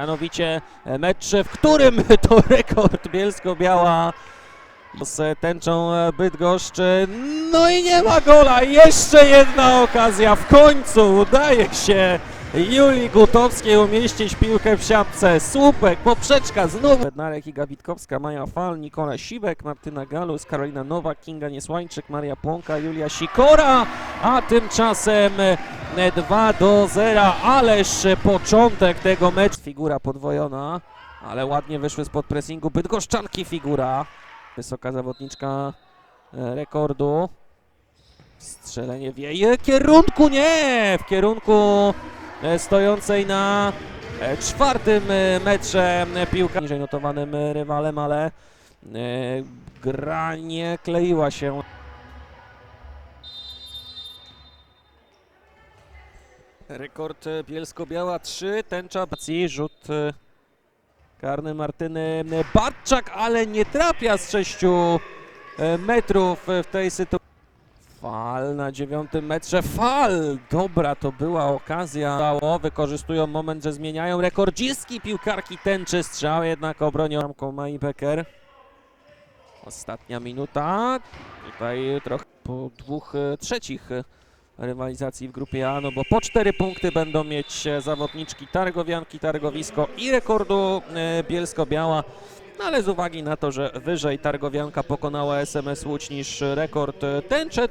Mianowicie e, mecz, w którym to rekord Bielsko-Biała z tęczą e, Bydgoszcz. No i nie ma gola. Jeszcze jedna okazja. W końcu udaje się Julii Gutowskiej umieścić piłkę w siatce. Słupek, poprzeczka znowu. Bednarek i Gawitkowska, Maja Fal, Nikola Siwek, Martyna Galus, Karolina Nowak, Kinga Niesłańczyk, Maria Płonka, Julia Sikora. A tymczasem 2 do 0. Ależ początek tego meczu. Figura podwojona, ale ładnie wyszły spod pressingu. Bydgoszczanki figura. Wysoka zawodniczka e, rekordu. Strzelenie w jej kierunku, nie! W kierunku e, stojącej na e, czwartym metrze piłka. Niżej notowanym rywalem, ale gra nie kleiła się. Rekord e, Bielsko-Biała 3, tęcza Bacji, rzut e, karny Martyny Barczak, ale nie trafia z 6 metrów e, w tej sytuacji. Fal na dziewiątym metrze, fal! Dobra, to była okazja. Dało, wykorzystują moment, że zmieniają rekordzistki piłkarki tęczy strzał, jednak obronią bramką Mai Becker. Ostatnia minuta. Tutaj trochę po dwóch e, trzecich e, rywalizacji w grupie A, no bo po cztery punkty będą mieć e, zawodniczki Targowianki, Targowisko i rekordu e, Bielsko-Biała. No ale z uwagi na to, że wyżej Targowianka pokonała SMS Łódź niż rekord e, tęcze,